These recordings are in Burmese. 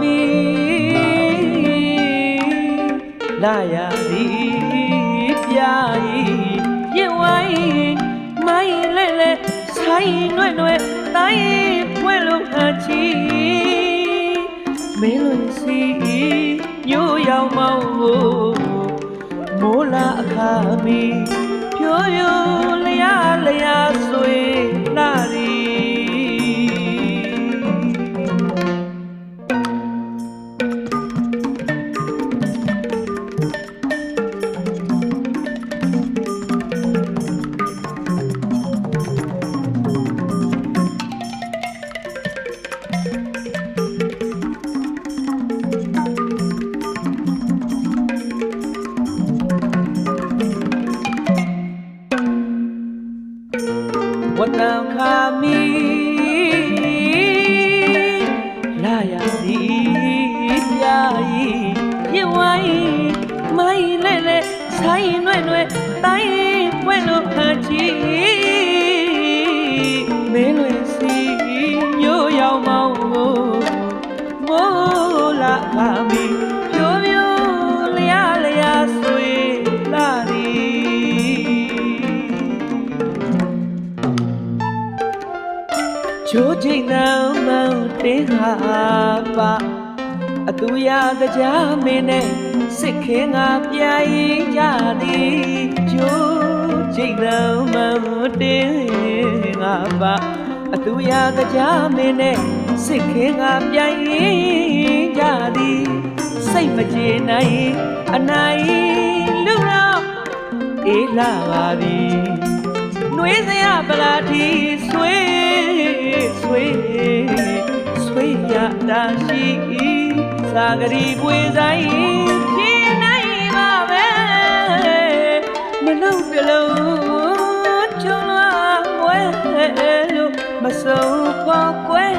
မီလာရသည်ပြာဤရင်ဝိုင်းမိုင်းလဲလဲဆိုင်နွဲ့နွဲ့တိုင်းဖွဲလို့အချီမင်းလွင်စီညို့ရောက်မောင်းကိုမိုးလာအခါမီဖြိုးယိုလျာလျာဆွေ ခာမိလာရသည်ပြာဤရေဝိုင်းမိုင်းလဲလဲဆိုင်နွဲ့နွဲ့တိုင်းပွဲလို့ဖန်ချီမင်းလွင်စီညို့ရောက်မောင်းကိုမိုးလာခာမိ ချိုးချိန်နှံမောင်းတင်းဟာပါအတူရကြကြမင်းနဲ့စစ်ခင်းကပြိုင်ကြသည်ချိုးချိန်နှံမောင်းတင်းဟာပါအတူရကြကြမင်းနဲ့စစ်ခင်းကပြိုင်ကြသည်စိတ်မကျေနိုင်အနိုင်လူတော့အေးလာပါသည်နှွေးစရာပလာတီဆွေး ဆွေးဆွေးရတာရှိစာဂရီပွေဆိုင်ဖြစ်နိုင်ပါပဲမလုံးတလုံးချုံလာဝဲလို့မဆုံးခေါ်ကွယ်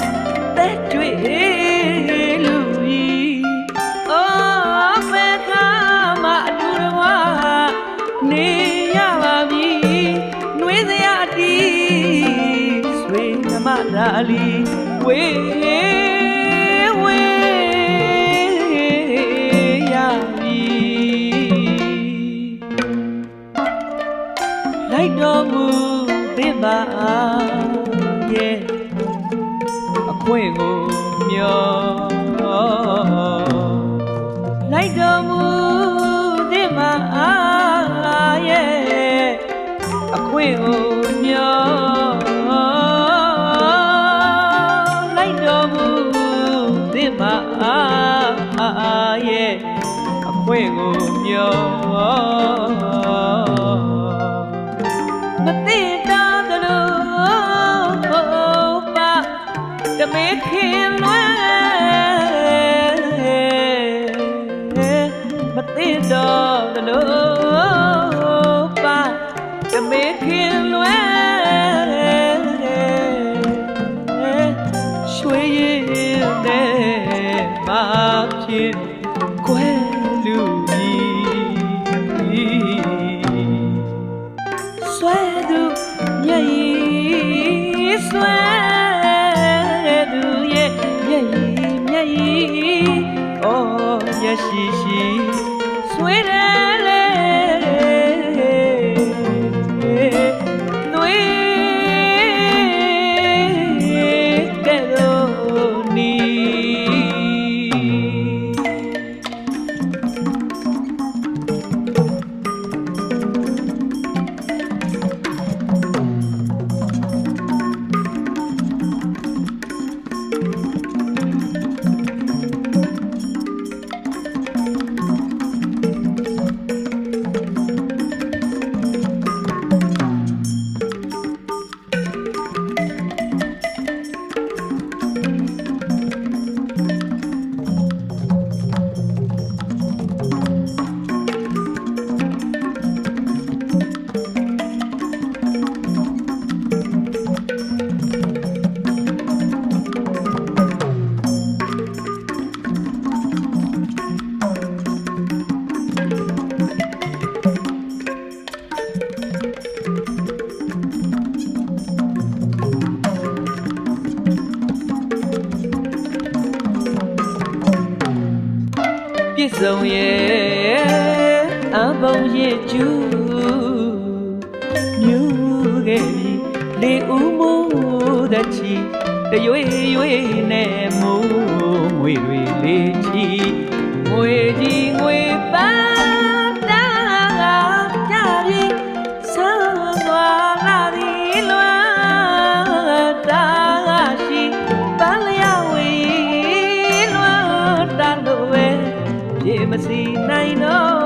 မ္မဒါလီဝေးဝေးရပြီလိုက်တော်မူသင်ပါရဲ့အခွင့်ကိုမျောလိုက်တော်မူသင်ပါရဲ့အခွင့်ကိုမျော သင်ပါရဲ့အခွင့်ကိုမျောမသိတာသလိုပါတမေခင်လွယ်မသိတော့သလိုပါတမေခင်လွ ဖြစ်ကွယ်လူကြီးဆွဲသူမျက်ရည်ဆွဲသူရဲ့မျက်ရည်မျက်ရည်အော်မျက်ရှိရှိ စုံရဲ့အဘုံရဲ့ကျူမြူခဲ့ပြီလေဦးမိုးတဲ့ချီတရွေရွေနဲ့မိုးငွေတွေလေးချီငွေကြီးငွေပန်း ပြေမစီနိုင်တော့